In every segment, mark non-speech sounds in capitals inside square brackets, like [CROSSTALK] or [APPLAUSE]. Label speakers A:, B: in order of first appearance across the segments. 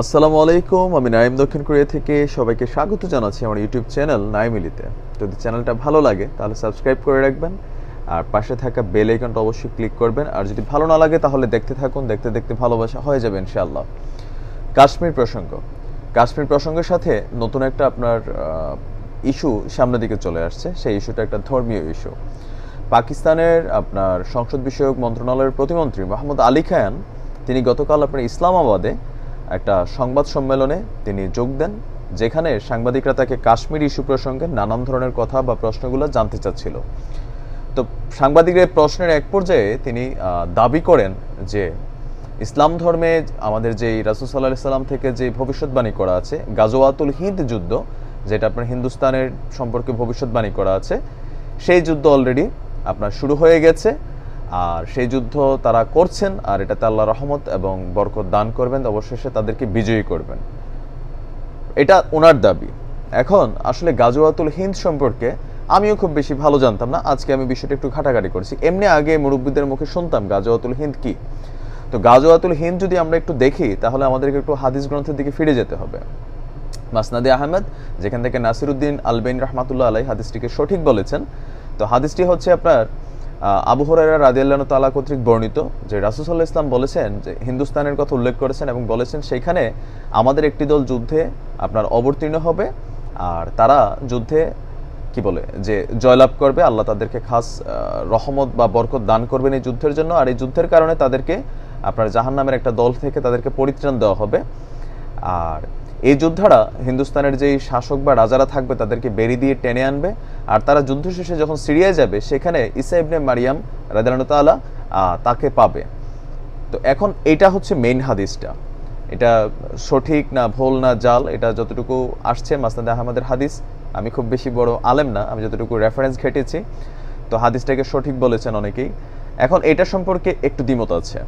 A: আসসালামু আলাইকুম, আমি নাইম দক্ষিণ কোরিয়া থেকে সবাইকে স্বাগত জানাচ্ছি আমার ইউটিউব চ্যানেল নাইমিলিতে যদি চ্যানেলটা ভালো লাগে, তাহলে সাবস্ক্রাইব করে রাখবেন, আর পাশে থাকা বেল আইকনটা অবশ্যই ক্লিক করবেন, আর যদি ভালো না লাগে তাহলে দেখতে থাকুন, দেখতে দেখতে ভালোবাসা হয়ে যাবে ইনশাআল্লাহ। কাশ্মীর প্রসঙ্গ। কাশ্মীর প্রসঙ্গের সাথে নতুন একটা আপনার ইস্যু সামনের দিকে চলে আসছে, সেই ইস্যুটা একটা ধর্মীয় ইস্যু। পাকিস্তানের আপনার সংসদ বিষয়ক মন্ত্রণালয়ের প্রতিমন্ত্রী মোহাম্মদ আলী খান, তিনি গতকাল আপনার ইসলামাবাদে একটা সংবাদ সম্মেলনে তিনি যোগ দেন, যেখানে সাংবাদিকরা তাকে কাশ্মীর ইস্যু প্রসঙ্গে নানান ধরনের কথা বা প্রশ্নগুলো জানতে চাচ্ছিল। তো সাংবাদিকের প্রশ্নের এক পর্যায়ে তিনি দাবি করেন যে ইসলাম ধর্মে আমাদের যে রাসুল সাল্লাহ সাল্লাম থেকে যে ভবিষ্যৎবাণী করা আছে, গাজওয়াতুল হিন্দ যুদ্ধ, যেটা আপনার হিন্দুস্তানের সম্পর্কে ভবিষ্যৎবাণী করা আছে, সেই যুদ্ধ অলরেডি আপনার শুরু হয়ে গেছে। আর সেই যুদ্ধ তারা করছেন, আর এটাতে আল্লাহ রহমত এবং বরকত দান করবেন, অবশেষে তাদেরকে বিজয়ী করবেন। এটা ওনার দাবি। এখন আসলে গাজওয়াতুল হিন্দ সম্পর্কে আমিও খুব বেশি ভালো জানতাম না, আজকে আমি বিষয়টা একটু ঘাটাঘাটি করছি। এমনি আগে মুরব্বীদের মুখে শুনতাম গাজওয়াতুল হিন্দ কি। তো গাজওয়াতুল হিন্দ যদি আমরা একটু দেখি, তাহলে আমাদেরকে একটু হাদিস গ্রন্থের দিকে ফিরে যেতে হবে। মাসনাদি আহমেদ, যেখান থেকে নাসিরুদ্দিন আলবেন রহমাতুল্লাহ আলাই হাদিসটিকে সঠিক বলেছেন। তো হাদিসটি হচ্ছে আপনার আহ, আবু হরাইরা রাদিয়াল্লাহ তালা কর্তৃক বর্ণিত যে রাসুসাল্লাহ ইসলাম বলেছেন যে হিন্দুস্তানের কথা উল্লেখ করেছেন এবং বলেছেন সেইখানে আমাদের একটি দল যুদ্ধে আপনার অবতীর্ণ হবে আর তারা যুদ্ধে কি বলে যে জয়লাভ করবে আল্লাহ তাদেরকে খাস রহমত বা বরকত দান করবেন এই যুদ্ধের জন্য। আর এই যুদ্ধের কারণে তাদেরকে আপনার জাহান নামের একটা দল থেকে তাদেরকে পরিত্রাণ দেওয়া হবে। আর এই যোদ্ধারা হিন্দুস্তানের যেই শাসক বা রাজারা থাকবে তাদেরকে বেরি দিয়ে টেনে আনবে। আর তারা যুদ্ধ শেষে যখন সিরিয়ায় যাবে, সেখানে ইসা ইবনে মারিয়াম তাআলা তাকে পাবে। তো এখন এটা হচ্ছে মেইন হাদিসটা। এটা সঠিক না ভুল না জাল, এটা যতটুকু আসছে মাসনাদ আহমদের হাদিস। আমি খুব বেশি বড় আলেম না, আমি যতটুকু রেফারেন্স ঘেটেছি। তো হাদিসটাকে সঠিক বলেছেন অনেকেই। এখন এটা সম্পর্কে একটু দ্বিমত আছে।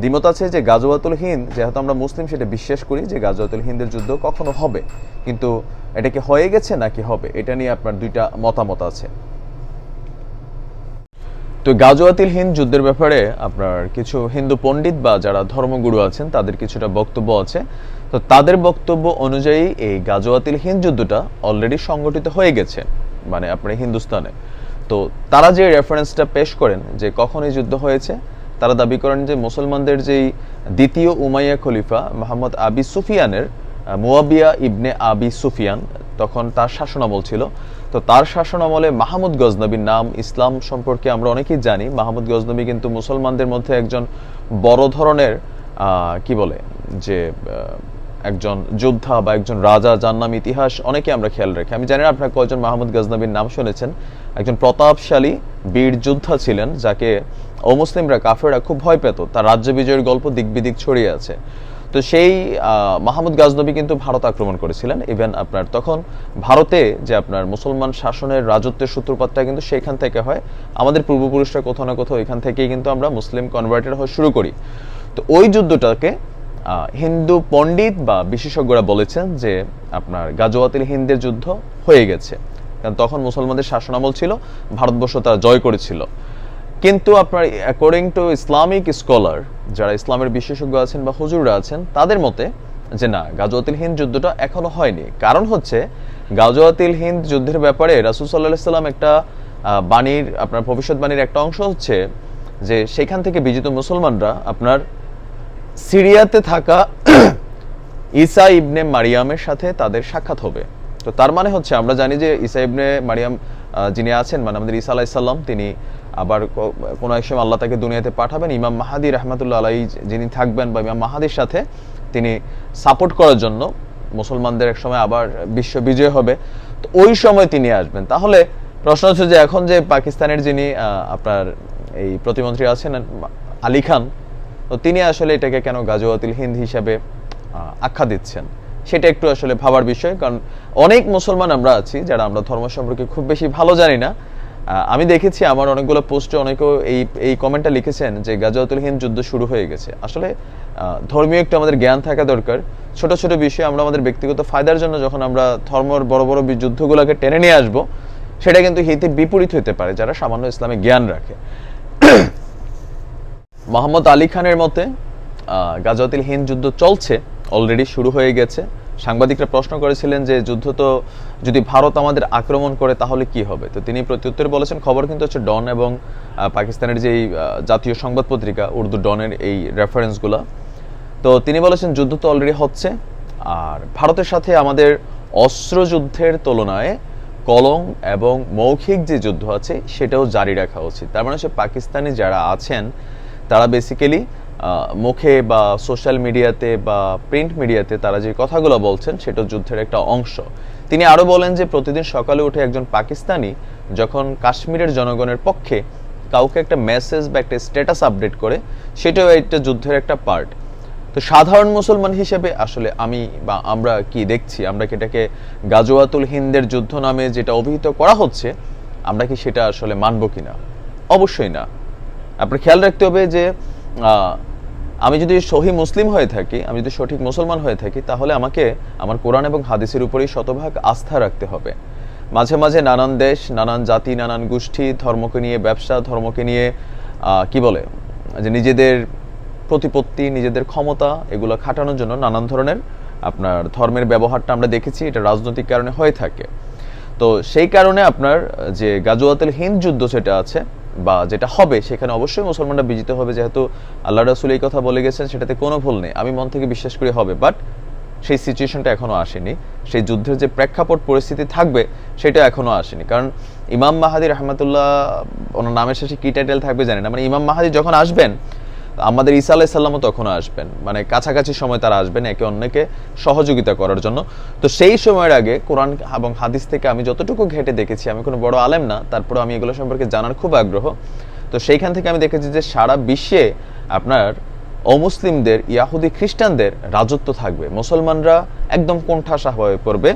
A: দ্বিমত আছে যে গাজওয়াতুল হিন্দ, যেহেতু আমরা মুসলিম, সেটা বিশ্বাস করি যে গাজওয়াতুল হিন্দের যুদ্ধ কখনো হবে। কিন্তু এটা কি হয়ে গেছে নাকি হবে? এটা নিয়ে আপনার দুইটা মতামত আছে। তো গাজওয়াতিল হিন্দ যুদ্ধের ব্যাপারে আপনার কিছু হিন্দু পণ্ডিত বা যারা ধর্মগুরু আছেন, তাদের কিছুটা বক্তব্য আছে। তো তাদের বক্তব্য অনুযায়ী এই গাজওয়াতিল হিন্দ যুদ্ধটা অলরেডি সংগঠিত হয়ে গেছে মানে আপনার হিন্দুস্তানে। তো তারা যে রেফারেন্সটা পেশ করেন যে কখন এই যুদ্ধ হয়েছে তারা দাবি করেন যে মুসলমানদের যেই দ্বিতীয় উমাইয়া খলিফা মোহাম্মদ আবি সুফিয়ানের মুয়াবিয়া ইবনে আবি সুফিয়ান, তখন তার শাসনামল ছিল। তো তার শাসন আমলে মাহমুদ গজনবীর নাম ইসলাম সম্পর্কে আমরা অনেকেই জানি। মাহমুদ গজনবী কিন্তু মুসলমানদের মধ্যে একজন বড় ধরনের কি বলে, যে একজন যোদ্ধা বা একজন রাজা যার নাম ইতিহাস অনেকে আমরা খেয়াল রাখি। আমি জানি না আপনার কয়জন মাহমুদ গজনবীর নাম শুনেছেন। একজন প্রতাপশালী বীর যোদ্ধা ছিলেন যাকে অমুসলিমরা কাফেররা খুব ভয় পেত। তার রাজ্য বিজয়ের গল্প দিক বিদিক ছড়িয়ে আছে। তো সেই মাহমুদ গাজনবী কিন্তু ভারত আক্রমণ করেছিলেন। ইভেন আপনার তখন ভারতে যে আপনার মুসলমান শাসনের রাজত্বের সূত্রপাতটা কিন্তু সেখান থেকে হয়। আমাদের পূর্বপুরুষরা কোথাও না কোথাও এখান থেকেই কিন্তু আমরা মুসলিম কনভার্টেড হয়ে শুরু করি। তো ওই যুদ্ধটাকে হিন্দু পণ্ডিত বা বিশেষজ্ঞরা বলেছেন যে আপনার গাজওয়াতিল হিন্দের যুদ্ধ হয়ে গেছে। কারণ তখন মুসলমানদের শাসনামল ছিল, ভারতবর্ষ তারা জয় করেছিল। কিন্তু আপনার অ্যাকর্ডিং টু ইসলামিক স্কলার যারা ইসলামের বিশেষজ্ঞ আছেন বা হুজুররা আছেন, তাদের মতে যে না গাজওয়াতিল হিন্দ যুদ্ধটা এখনও হয়নি। কারণ হচ্ছে গাজওয়াতিল হিন্দ যুদ্ধের ব্যাপারে রাসুল সাল্লাহ সাল্লাম একটা বাণীর, আপনার ভবিষ্যৎবাণীর একটা অংশ হচ্ছে যে, সেখান থেকে বিজিত মুসলমানরা আপনার সিরিয়াতে থাকা [CLEARS THROAT] ঈসা ইবনে মারিয়ামের সাথে তাদের সাক্ষাৎ হবে। তো তার মানে হচ্ছে, আমরা জানি যে ঈসা ইবনে মারিয়াম যিনি আছেন মানে আমাদের ঈসা আলাইসাল্লাম তিনি আবার কোনো এক সময় আল্লাহ তাকে দুনিয়াতে পাঠাবেন। ইমাম মাহাদি রহমতুল্লাহ আলাই যিনি থাকবেন বা ইমাম মাহাদির সাথে তিনি সাপোর্ট করার জন্য মুসলমানদের এক সময় আবার বিশ্ব বিজয় হবে। তো ওই সময় তিনি আসবেন। তাহলে প্রশ্ন হচ্ছে যে এখন যে পাকিস্তানের যিনি আপনার এই প্রতিমন্ত্রী আছেন আলী খান তো তিনি আসলে এটাকে কেন গাজওয়াতিল হিন্দ হিসাবে আখ্যা দিচ্ছেন? সেটা একটু আসলে ভাবার বিষয়, কারণ অনেক মুসলমান আমরা আছি যারা আমরা ধর্ম সম্পর্কে খুব বেশি ভালো জানি না। আমি দেখেছি আমার অনেকগুলো পোস্টে অনেকেও এই এই কমেন্টটা লিখেছেন যে গাজওয়াতুল হিন্দ যুদ্ধ শুরু হয়ে গেছে। আসলে ধর্মীয় একটু আমাদের জ্ঞান থাকা দরকার। ছোট ছোট বিষয়ে আমরা আমাদের ব্যক্তিগত ফায়দার জন্য যখন আমরা ধর্মের বড় বড় যুদ্ধগুলোকে টেনে নিয়ে আসব, সেটা কিন্তু হিতে বিপরীত হতে পারে, যারা সামান্য ইসলামে জ্ঞান রাখে। মোহাম্মদ আলী খানের মতে আহ, গাজওয়াতিল হিন্দ যুদ্ধ চলছে অলরেডি শুরু হয়ে গেছে। সাংবাদিকরা প্রশ্ন করেছিলেন যে যুদ্ধ তো যদি ভারত আমাদের আক্রমণ করে তাহলে কি হবে? তো তিনি প্রত্যুত্তরে বলেছেন খবর কিন্তু হচ্ছে ডন এবং পাকিস্তানের যেই জাতীয় সংবাদ পত্রিকা উর্দু ডনের এই রেফারেন্সগুলো তো তিনি বলেছেন যুদ্ধ তো অলরেডি হচ্ছে। আর ভারতের সাথে আমাদের অস্ত্র যুদ্ধের তুলনায় কলম এবং মৌখিক যে যুদ্ধ আছে সেটাও জারি রাখা উচিত। তার মানে হচ্ছে পাকিস্তানি যারা আছেন তারা বেসিক্যালি মুখে বা সোশ্যাল মিডিয়াতে বা প্রিন্ট মিডিয়াতে তারা যে কথাগুলো বলছেন সেটা যুদ্ধের একটা অংশ। তিনি আরও বলেন যে প্রতিদিন সকালে উঠে একজন পাকিস্তানি যখন কাশ্মীরের জনগণের পক্ষে কাউকে একটা মেসেজ বা একটা স্ট্যাটাস আপডেট করে, সেটাও একটা যুদ্ধের একটা পার্ট তো সাধারণ মুসলমান হিসেবে আসলে আমি বা আমরা কি দেখছি? আমরা কি এটাকে গাজোয়াতুল হিন্দের যুদ্ধ নামে যেটা অভিহিত করা হচ্ছে, আমরা কি সেটা আসলে মানব কিনা? অবশ্যই না। আপনার খেয়াল রাখতে হবে যে আমি যদি সহি মুসলিম হয়ে থাকি, আমি যদি সঠিক মুসলমান হয়ে থাকি, তাহলে আমাকে আমার কোরআন এবং হাদিসের উপরেই শতভাগ আস্থা রাখতে হবে। মাঝে মাঝে নানান দেশ, নানান জাতি, নানান গোষ্ঠী ধর্মকে নিয়ে, ব্যবসা ধর্মকে নিয়ে কি বলে, যে নিজেদের প্রতিপত্তি, নিজেদের ক্ষমতা, এগুলো খাটানোর জন্য নানান ধরনের আপনার ধর্মের ব্যবহারটা আমরা দেখেছি, এটা রাজনৈতিক কারণে হয়ে থাকে। তো সেই কারণে আপনার যে গাজওয়াতুল হিন্দ যুদ্ধ সেটা আছে বা যেটা হবে, সেখানে অবশ্যই মুসলমানরা বিজিত হবে। যেহেতু আল্লাহ রাসুল এই কথা বলে গেছেন, সেটাতে কোনো ভুল নেই। আমি মন থেকে বিশ্বাস করি হবে বাট সেই সিচুয়েশনটা এখনও আসেনি। সেই যুদ্ধের যে প্রেক্ষাপট, পরিস্থিতি থাকবে, সেটা এখনও আসেনি। কারণ ইমাম মাহাদি রহমতুল্লাহ, ওনার নামের শেষে কি টাইটেল থাকবে জানি না। মানে ইমাম মাহাদি যখন আসবেন আমাদের ঈসা আলাহ সাল্লামও তখনও আসবেন। মানে কাছাকাছি সময় তারা আসবেন একে অন্যকে সহযোগিতা করার জন্য। তো সেই সময়ের আগে কোরআন এবং হাদিস থেকে আমি যতটুকু ঘেটে দেখেছি, আমি কোনো বড় আলেম না তারপরে আমি এগুলো সম্পর্কে জানার খুব আগ্রহ। তো সেইখান থেকে আমি দেখেছি যে সারা বিশ্বে আপনার অমুসলিমদের, ইয়াহুদি খ্রিস্টানদের রাজত্ব থাকবে। মুসলমানরা একদম কোণঠাসা হয়ে পড়বে।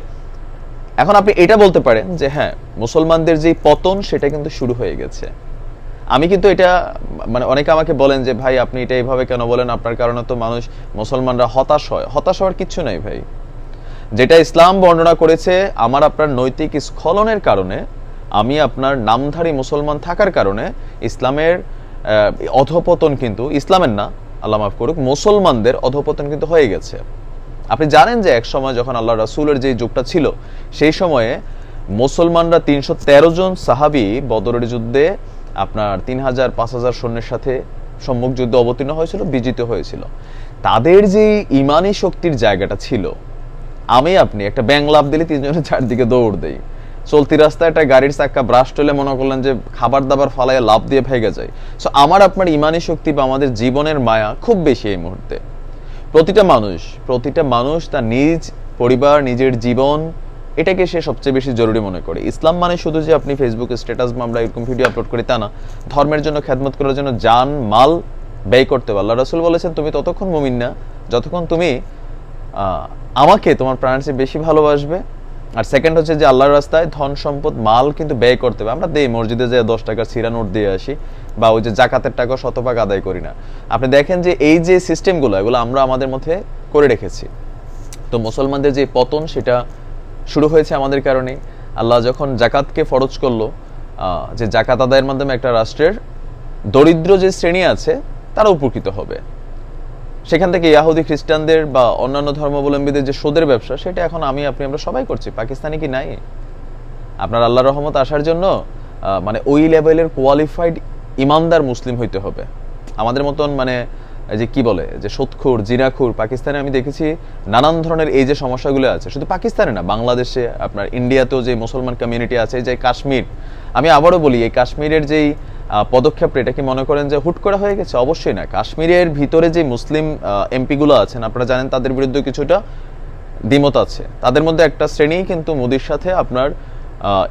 A: এখন আপনি এটা বলতে পারেন যে হ্যাঁ মুসলমানদের যে পতন সেটা কিন্তু শুরু হয়ে গেছে। আমি কিন্তু এটা মানে অনেকে আমাকে বলেন যে, ভাই, আপনি এটা এইভাবে কেন বলেন? আপনার কারণে তো মানুষ, মুসলমানরা হতাশ হয়। হতাশ হওয়ার কিচ্ছু নাই, ভাই। যেটা ইসলাম বর্ণনা করেছে, আমার আপনার নৈতিক স্খলনের কারণে, আমি আপনার নামধারী মুসলমান থাকার কারণে, ইসলামের অধপতন কিন্তু, ইসলামের না, আল্লাহ মাফ করুক, মুসলমানদের অধপতন কিন্তু হয়ে গেছে। আপনি জানেন যে এক সময় যখন আল্লাহ রাসূলের যে যুগটা ছিল, সেই সময়ে মুসলমানরা তিনশো তেরো জন সাহাবি বদরের যুদ্ধে আপনার তিন হাজার, পাঁচ হাজার সৈন্যের সাথে সম্মুখ যুদ্ধে অবতীর্ণ হয়েছিল, বিজিত হয়েছিল। তাদের যে ইমানি শক্তির জায়গাটা ছিল, আমি আপনি একটা ব্যাং লাভ দিলে তিনজনের চারদিকে দৌড় দেই। চলতি রাস্তায় একটা গাড়ির চাক্কা ব্রাশ হলে মনে করলেন যে খাবার দাবার ফালাইয়া লাভ দিয়ে ভেগে যায়। সো আমার আপনার ইমানি শক্তি বা আমাদের জীবনের মায়া খুব বেশি এই মুহূর্তে। প্রতিটা মানুষ প্রতিটা মানুষ তার নিজ পরিবার, নিজের জীবন এটাকে সে সবচেয়ে বেশি জরুরি মনে করে। ইসলাম মানে শুধু যে আপনি ফেসবুকে স্ট্যাটাস বা আমরা এরকম ভিডিও আপলোড করি তা না। ধর্মের জন্য খেদমত করার জন্য জান মাল ব্যয় করতে আল্লাহ রাসুল বলেছেন, তুমি ততক্ষণ মুমিন না, যতক্ষণ তুমি আমাকে তোমার প্রাণের চেয়ে বেশি ভালোবাসবে। আর সেকেন্ড হচ্ছে যে আল্লাহর রাস্তায় ধন, সম্পদ, মাল কিন্তু ব্যয় করতে হবে। আমরা দেই মসজিদে যে দশ টাকার সিরা নোট দিয়ে আসি বা ওই যে জাকাতের টাকা শতভাগ আদায় করি না। আপনি দেখেন যে এই যে সিস্টেমগুলো এগুলো আমরা আমাদের মধ্যে করে রেখেছি। তো মুসলমানদের যে পতন, সেটা শুরু হয়েছে আমাদের কারণে আল্লাহ যখন জাকাতকে ফরজ করল যে জাকাত আদায়ের মাধ্যমে একটা রাষ্ট্রের দরিদ্র যে শ্রেণি আছে তারা উপকৃত হবে। সেখান থেকে ইয়াহুদি খ্রিস্টানদের বা অন্যান্য ধর্মাবলম্বীদের যে সুদের ব্যবসা, সেটা এখন আমি, আপনি, আমরা সবাই করছি। পাকিস্তানি কি নাই? আপনার আল্লাহ রহমত আসার জন্য মানে ওই লেভেলের কোয়ালিফাইড ইমানদার মুসলিম হইতে হবে। আমাদের মতন মানে যে কি বলে, যে সোৎখুর, জিনাখুর, পাকিস্তানে আমি দেখেছি নানান ধরনের এই যে সমস্যাগুলো আছে, শুধু পাকিস্তানে না, বাংলাদেশে, আপনার ইন্ডিয়াতেও যে মুসলমান কমিউনিটি আছে যে কাশ্মীর, আমি আবারও বলি, এই কাশ্মীরের যেই পদক্ষেপটা, এটা কি মনে করেন যে হুট করা হয়ে গেছে? অবশ্যই না, কাশ্মীরের ভিতরে যে মুসলিম এমপিগুলো আছেন, আপনারা জানেন তাদের বিরুদ্ধে কিছুটা দ্বিমত আছে। তাদের মধ্যে একটা শ্রেণি কিন্তু মোদির সাথে আপনার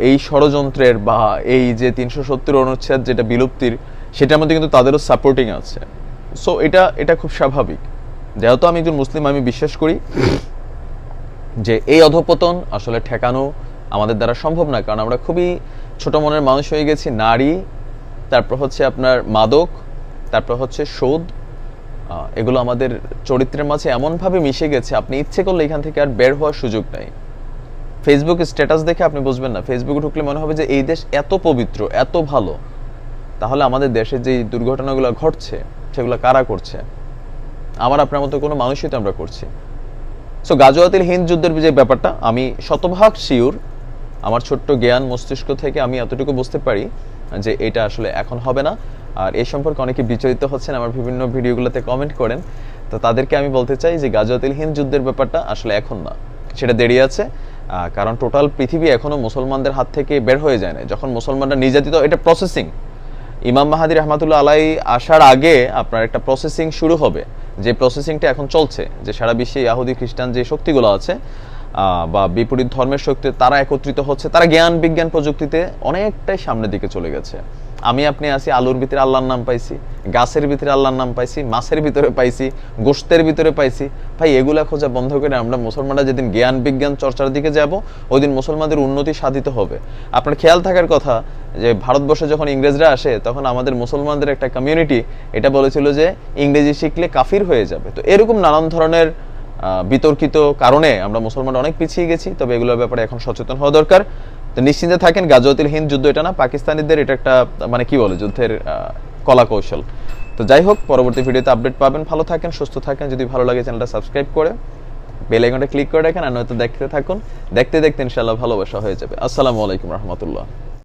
A: এই ষড়যন্ত্রের বা এই যে তিনশো সত্তর অনুচ্ছেদ যেটা বিলুপ্তির, সেটার মধ্যে কিন্তু তাদেরও সাপোর্টিং আছে। সো এটা এটা খুব স্বাভাবিক। যেহেতু আমি একজন মুসলিম, আমি বিশ্বাস করি যে এই অধপতন আসলে ঠেকানো আমাদের দ্বারা সম্ভব না। কারণ আমরা খুবই ছোট মনের মানুষ হয়ে গেছি, নারী, তারপর হচ্ছে আপনার মাদক, তারপর হচ্ছে সুদ এগুলো আমাদের চরিত্রের মাঝে এমনভাবে মিশে গেছে, আপনি ইচ্ছে করলে এখান থেকে আর বের হওয়ার সুযোগ নাই। ফেসবুক স্ট্যাটাস দেখে আপনি বুঝবেন না। ফেসবুকে ঢুকলে মনে হবে যে এই দেশ এত পবিত্র, এত ভালো। তাহলে আমাদের দেশে যে দুর্ঘটনাগুলো ঘটছে সেগুলো কারা করছে? আমার আপনার মতো কোনো মানুষই তো আমরা করছি। সো গাজোয়াতিল হিন্দ যুদ্ধের যে ব্যাপারটা, আমি শতভাগ শিওর আমার ছোট্ট জ্ঞান মস্তিষ্ক থেকে আমি এতটুকু বুঝতে পারি যে এটা আসলে এখন হবে না। আর এই সম্পর্কে অনেকে বিচলিত হচ্ছেন, আমার বিভিন্ন ভিডিওগুলোতে কমেন্ট করেন। তো তাদেরকে আমি বলতে চাই যে গাজোয়াতিল হিন্দ যুদ্ধের ব্যাপারটা আসলে এখন না। সেটা দেরি আছে কারণ টোটাল পৃথিবী এখনও মুসলমানদের হাত থেকে বের হয়ে যায় না যখন মুসলমানরা নির্যাতিত, এটা প্রসেসিং ইমাম মাহাদি রহমাতুল্লাহ আলাই আসার আগে আপনার একটা প্রসেসিং শুরু হবে। যে প্রসেসিংটা এখন চলছে, যে সারা বিশ্বে ইয়াহুদি, খ্রিস্টান যে শক্তিগুলো আছে বা বিপরীত ধর্মের শক্তি তারা একত্রিত হচ্ছে, তারা জ্ঞান, বিজ্ঞান প্রযুক্তিতে অনেকটাই সামনের দিকে চলে গেছে। আমি আপনি আছি, আলুর ভিতরে আল্লাহর নাম পাইছি, গাছের ভিতরে আল্লাহর নাম পাইছি, মাছের ভিতরে পাইছি গোশতের ভিতরে পাইছি। ভাই, এগুলা খোঁজা বন্ধ করে আমরা মুসলমানরা যেদিন জ্ঞান, বিজ্ঞান চর্চার দিকে যাব ওই দিন মুসলমানদের উন্নতি সাধিত হবে। আপনার খেয়াল থাকার কথা যে ভারতবর্ষে যখন ইংরেজরা আসে, তখন আমাদের মুসলমানদের একটা কমিউনিটি এটা বলেছিল যে ইংরেজি শিখলে কাফির হয়ে যাবে। তো এরকম নানান ধরনের বিতর্কিত কারণে আমরা মুসলমানরা অনেক পিছিয়ে গেছি, তবে এগুলোর ব্যাপারে এখন সচেতন হওয়া দরকার। তো নিশ্চিন্তে থাকেন গাজওয়াতিল হিন্দ যুদ্ধ এটা না, পাকিস্তানিদের এটা একটা মানে কি বলে, যুদ্ধের কলা কৌশল তো যাই হোক, পরবর্তী ভিডিওতে আপডেট পাবেন। ভালো থাকেন, সুস্থ থাকেন, যদি ভালো লাগে চ্যানেলটা সাবস্ক্রাইব করে, বেল আইকনটা ক্লিক করে রাখেন, আর নয়তো দেখতে থাকুন। দেখতে দেখতে ইনশাআল্লাহ ভালোবাসা হয়ে যাবে। আসসালামু আলাইকুম রহমতুল্লাহ।